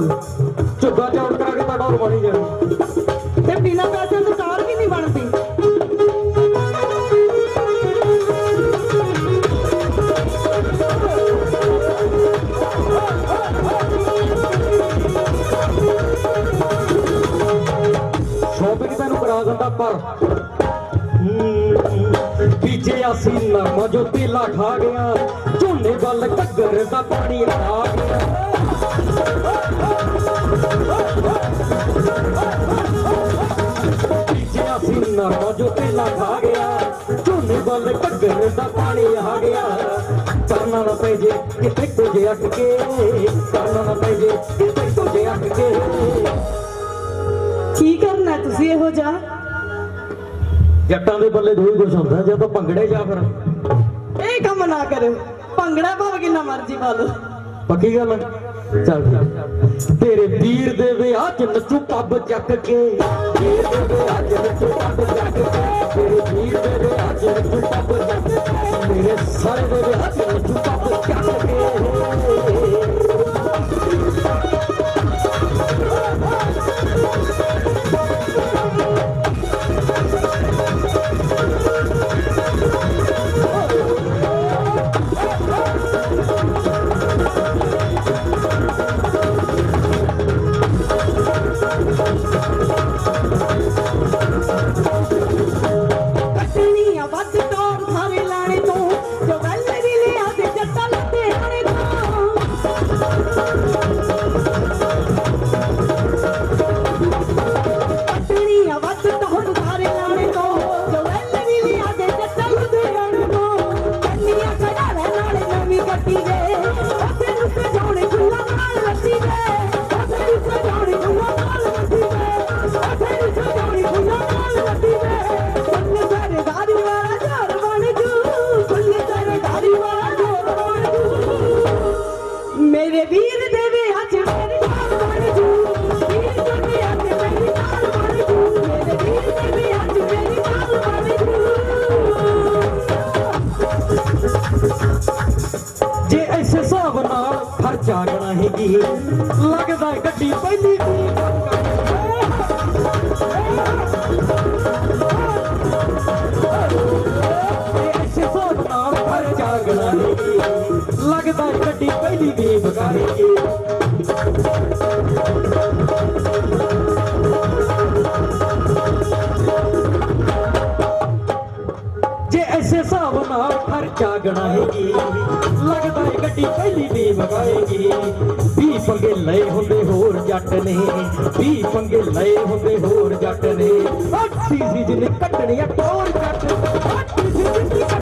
ਝੁੱਗਾ ਚੌੜ ਕਰਾ ਕੇ ਤਾਂ ਡੋਰ ਬਣੀ ਜਾਣੀ ਤੇ ਬਿਨਾਂ ਪੈਸੇ ਤੋਂ ਕਾਰ ਵੀ ਨਹੀਂ ਬਣਦੀ। ਸ਼ੋਪਿੰਗ ਤੈਨੂੰ ਕਰਾ ਦਿੰਦਾ ਪਰ। ਪੀਛੇ ਅਸੀਂ ਨਰਮਾ ਜੋ ਤੇਲਾ ਖਾ ਗਿਆ। ਝੋਨੇ ਵੱਲ ਘੱਗਰ ਦਾ ਪਾਣੀ ਆ ਗਿਆ। ਪੀਛੇ ਅਸੀਂ ਨਰਮਾ ਜੋ ਤੇਲਾ ਖਾ ਗਿਆ ਝੋਨੇ ਵੱਲ ਘੱਗਰ ਦਾ ਪਾਣੀ ਆ ਗਿਆ। ਕਰਨਾ ਨਾ ਪੈ ਜੇ ਕਿਤੇ ਕੁਝ ਅਟ ਕੇ ਕਰਨਾ ਨਾ ਪੈ ਜੇ ਕਿਤੇ ਕੁਝ ਅਟ ਕੇ। ਕੀ ਕਰਨਾ ਹੈ ਤੁਸੀਂ ਇਹੋ ਜਿਹਾ? ਜੱਟਾਂ ਦੇ ਬੱਲੇ ਦੋ ਹੀ ਕੁਛ ਹੁੰਦਾ ਜਾਂ ਤਾਂ ਭੰਗੜੇ ਜਾਂ ਫਿਰ। ਇਹ ਕੰਮ ਨਾ ਕਰਿਓ ਭੰਗੜਾ ਭਾਵੇਂ ਕਿੰਨਾ ਮਰਜ਼ੀ ਪਾ ਲਓ। ਪੱਕੀ ਗੱਲ ਹੈ? ਚੱਲ ਤੇਰੇ ਵੀਰ ਦੇ ਵਿਆਹ ਚ ਨੱਚੂ ਪੱਬ ਚੱਕ ਕੇ। ਵੀਰ ਦੇ ਵਿਆਹ ਚ ਨੱਚੂ ਪੱਬ ਚੱਕ ਕੇ। ਤੇਰੇ ਵੀਰ ਦੇ ਵਿਆਹ ਚ ਨੱਚੂ ਪੱਬ ਚੱਕ ਕੇ। ਮੇਰੇ ਸਾਰੇ ਦੇ ਵਿਆਹ ਨਾਲੇ ਜਾਗਣਾ ਗਣਾ ਹੈਗੀ ਲੱਗਦਾ ਗੱਡੀ ਪਹਿਲੀ ਦੀ ਜੇ ਐਸੇ ਲੱਗਦਾ ਗੱਡੀ ਪਹਿਲੀ ਦੀ ਬਕਾਏਗੀ ਜੇ ਐਸੇ ਹਿਸਾਬ ਨਾਲ ਖਰਚਾ ਗਣਾ ਲੱਗਦਾ ਏ ਗੱਡੀ ਪਹਿਲੀ ਦੀ ਵਗਾਏਗੀ। ਵੀ ਪੰਗੇ ਲਏ ਹੁੰਦੇ ਹੋਰ ਜੱਟ ਨੇ ਵੀ ਪੰਗੇ ਲਏ ਹੁੰਦੇ ਹੋਰ ਜੱਟ ਨੇ। ਅੱਠੀ ਸੀ ਜਿਹਨੇ ਕੱਟਣੀਆਂ ਟੋਰ ਜੱਟ ਅੱਠੀ ਸੀ ਜਿਹਨੇ